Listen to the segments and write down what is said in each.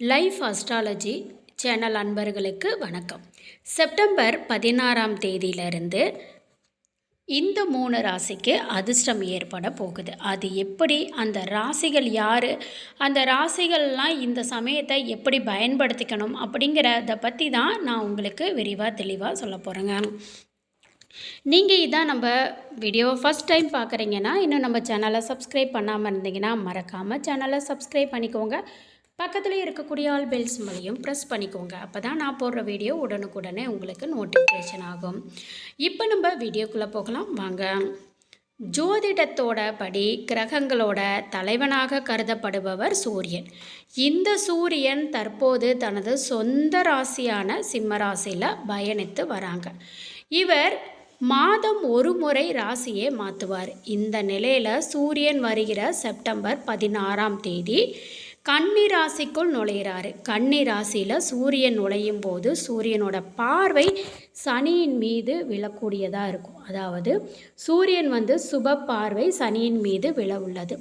Life astrology channel அன்பர்களுக்கு வணக்கம். September பதினாறாம் தேதியிலிருந்து இந்த மூணு ராசிக்கு அதிர்ஷ்டம் ஏற்பட போகுது. அது எப்படி அந்த ராசிகள் யார் அந்த ராசிகள்லாம் இந்த சமயத்தை எப்படி பயன்படுத்திக்கணும் அப்படிங்கிறத பற்றி தான் நான் உங்களுக்கு விரிவாக தெளிவாக சொல்ல போகிறேங்க நீங்கள் இதான் நம்ம வீடியோ ஃபஸ்ட் டைம் பார்க்குறீங்கன்னா இன்னும் நம்ம சேனலை சப்ஸ்கிரைப் பண்ணாமல் இருந்தீங்கன்னா மறக்காமல் சேனலை சப்ஸ்கிரைப் பண்ணிக்கோங்க. பக்கத்தில் இருக்கக்கூடிய ஆல் பெல் சிம்பளையும் ப்ரெஸ் பண்ணிக்கோங்க. அப்போ தான் நான் போடுற வீடியோ உடனுக்குடனே உங்களுக்கு நோட்டிஃபிகேஷன் ஆகும். இப்போ நம்ம வீடியோக்குள்ளே போகலாம். வாங்க. ஜோதிடத்தோட படி கிரகங்களோட தலைவனாக கருதப்படுபவர் சூரியன். இந்த சூரியன் தற்போது தனது சொந்த ராசியான சிம்ம ராசியில் பயணித்து வராங்க. இவர் மாதம் ஒரு முறை ராசியை மாற்றுவார் இந்த நிலையில் சூரியன் வருகிற செப்டம்பர் பதினாறாம் தேதி கன்னி ராசிக்குள் நுழையிறாரு. கன்னி ராசியில் சூரியன் நுழையும் போது சூரியனோட பார்வை சனியின் மீது விழக்கூடியதாக இருக்கும். அதாவது சூரியன் வந்து சுப பார்வை சனியின் மீது விழ உள்ளது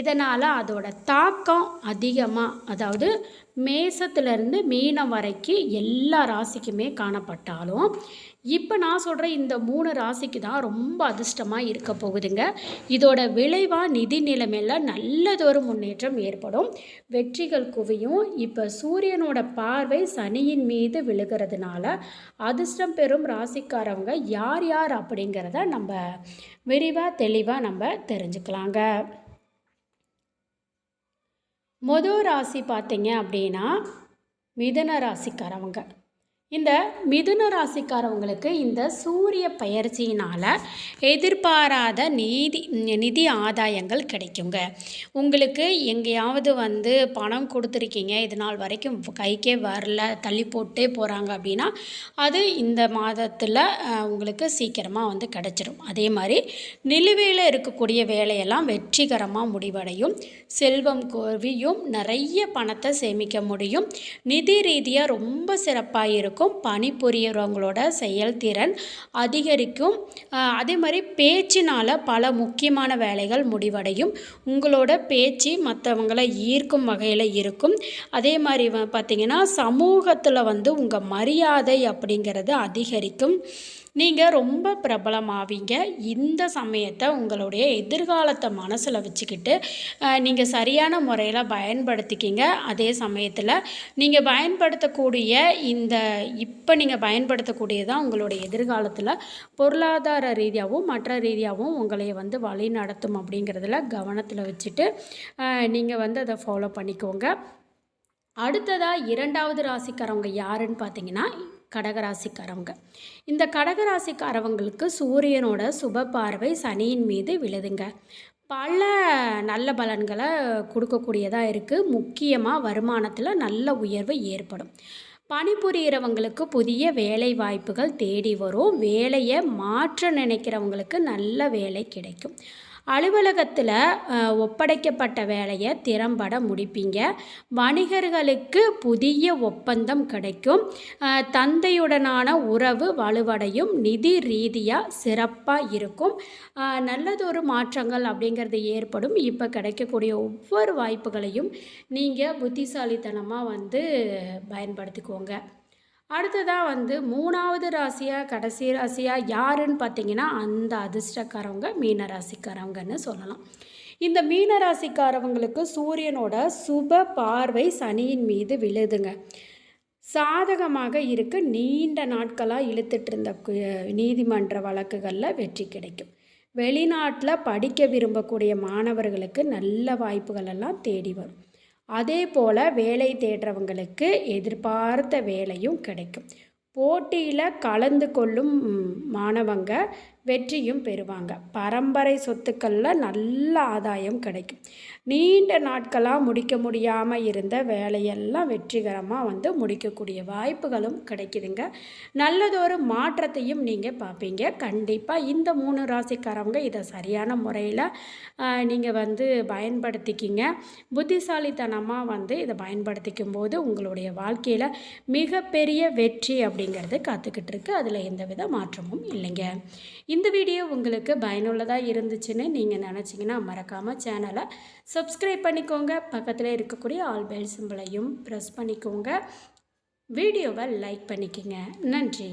இதனால் அதோட தாக்கம் அதிகமாக அதாவது மேசத்துலேருந்து மீனம் வரைக்கும் எல்லா ராசிக்குமே காணப்பட்டாலும் இப்போ நான் சொல்கிற இந்த மூணு ராசிக்கு தான் ரொம்ப அதிர்ஷ்டமாக இருக்க போகுதுங்க. இதோட விளைவாக நிதி நிலைமையில் நல்லதொரு முன்னேற்றம் ஏற்படும். வெற்றிகள் குவியும். இப்போ சூரியனோட பார்வை சனியின் மீது விழுகிறதுனால அதிர்ஷ்டம் பெறும் ராசிக்காரவங்க யார் யார் அப்படிங்கிறத நம்ம விரிவாக தெளிவாக நம்ம தெரிஞ்சுக்கலாங்க. மொதல் ராசி பார்த்தீங்க அப்படின்னா மிதன ராசிக்காரவங்க. இந்த மிதுன ராசிக்காரவங்களுக்கு இந்த சூரிய பயிற்சியினால் எதிர்பாராத நீதி நிதி ஆதாயங்கள் கிடைக்குங்க. உங்களுக்கு எங்கேயாவது வந்து பணம் கொடுத்துருக்கீங்க இது நாள் வரைக்கும் கைக்கே வரல தள்ளி போட்டே போகிறாங்க அப்படின்னா அது இந்த மாதத்தில் உங்களுக்கு சீக்கிரமாக வந்து கிடச்சிரும். அதே மாதிரி நிலுவையில் இருக்கக்கூடிய வேலையெல்லாம் வெற்றிகரமாக முடிவடையும். செல்வம் குவியும் நிறைய பணத்தை சேமிக்க முடியும். நிதி ரீதியாக ரொம்ப சிறப்பாக இருக்கும் இருக்கும். பணிபுரியறவங்களோட செயல்திறன் அதிகரிக்கும். அதே மாதிரி பேச்சினால் பல முக்கியமான வேலைகள் முடிவடையும். உங்களோட பேச்சு மற்றவங்களை ஈர்க்கும் வகையில் இருக்கும். அதே மாதிரி பார்த்திங்கன்னா சமூகத்தில் வந்து உங்கள் மரியாதை அப்படிங்கிறது அதிகரிக்கும். நீங்கள் ரொம்ப பிரபலமாவீங்க. இந்த சமயத்தை உங்களுடைய எதிர்காலத்தை மனசில் வச்சுக்கிட்டு நீங்கள் சரியான முறையில் பயன்படுத்திக்கிங்க. அதே சமயத்தில் நீங்கள் பயன்படுத்தக்கூடிய இந்த இப்போ நீங்கள் பயன்படுத்தக்கூடியதான் உங்களுடைய எதிர்காலத்தில் பொருளாதார ரீதியாகவும் மற்ற ரீதியாகவும் உங்களை வந்து வழி நடத்தும் அப்படிங்கிறதுல கவனத்தில் வச்சுட்டு நீங்கள் வந்து அதை ஃபாலோ பண்ணிக்கோங்க. அடுத்ததாக இரண்டாவது ராசிக்காரவங்க யாருன்னு பார்த்தீங்கன்னா கடகராசிக்காரவங்க. இந்த கடகராசிக்காரவங்களுக்கு சூரியனோட சுப பார்வை சனியின் மீது விழுதுங்க. பல நல்ல பலன்களை கொடுக்கக்கூடியதாக இருக்குது முக்கியமாக வருமானத்தில் நல்ல உயர்வு ஏற்படும். பணிபுரிகிறவங்களுக்கு புதிய வேலை வாய்ப்புகள் தேடி வரும். வேலையை மாற்ற நினைக்கிறவங்களுக்கு நல்ல வேலை கிடைக்கும். அலுவலகத்தில் ஒப்படைக்கப்பட்ட வேலையை திறம்பட முடிப்பீங்க. வணிகர்களுக்கு புதிய ஒப்பந்தம் கிடைக்கும். தந்தையுடனான உறவு வலுவடையும். நிதி ரீதியாக சிறப்பாக இருக்கும். நல்லதொரு மாற்றங்கள் அப்படிங்கிறது ஏற்படும். இப்போ கிடைக்கக்கூடிய ஒவ்வொரு வாய்ப்புகளையும் நீங்கள் புத்திசாலித்தனமாக வந்து பயன்படுத்திக்கோங்க. அடுத்ததாக வந்து மூணாவது ராசியாக கடைசி ராசியாக யாருன்னு பார்த்தீங்கன்னா அந்த அதிர்ஷ்டக்காரவங்க மீன ராசிக்காரவங்கன்னு சொல்லலாம். இந்த மீன ராசிக்காரவங்களுக்கு சூரியனோட சுப பார்வை சனியின் மீது விழுதுங்க. சாதகமாக இருக்க. நீண்ட நாட்களாக இழுத்துட்டு இருந்த நீதிமன்ற வழக்குகளில் வெற்றி கிடைக்கும். வெளிநாட்டில் படிக்க விரும்பக்கூடிய மாணவர்களுக்கு நல்ல வாய்ப்புகளெல்லாம் தேடி வரும். அதே போல் வேலை தேடுறவங்களுக்கு எதிர்பார்த்த வேலையும் கிடைக்கும். போட்டியில் கலந்து கொள்ளும் மாணவங்க வெற்றியும் பெறுவாங்க. பரம்பரை சொத்துக்களில் நல்ல ஆதாயம் கிடைக்கும். நீண்ட நாட்களாக முடிக்க முடியாமல் இருந்த வேலையெல்லாம் வெற்றிகரமாக வந்து முடிக்கக்கூடிய வாய்ப்புகளும் கிடைக்குதுங்க. நல்லதொரு மாற்றத்தையும் நீங்கள் பார்ப்பீங்க. கண்டிப்பாக இந்த மூணு ராசிக்காரவங்க இதை சரியான முறையில் நீங்கள் வந்து பயன்படுத்திக்கிங்க. புத்திசாலித்தனமாக வந்து இதை பயன்படுத்திக்கும் போது உங்களுடைய வாழ்க்கையில் மிகப்பெரிய வெற்றி அப்படிங்கிறது காத்துக்கிட்டு இருக்கு. அதில் எந்தவித மாற்றமும் இல்லைங்க. இந்த வீடியோ உங்களுக்கு பயனுள்ளதாக இருந்துச்சுன்னு நீங்கள் நினச்சிங்கன்னா மறக்காமல் சேனலை சப்ஸ்கிரைப் பண்ணிக்கோங்க. பக்கத்தில் இருக்கக்கூடிய ஆல் பெல் சிம்பிளையும் ப்ரெஸ் பண்ணிக்கோங்க. வீடியோவை லைக் பண்ணிக்கோங்க. நன்றி.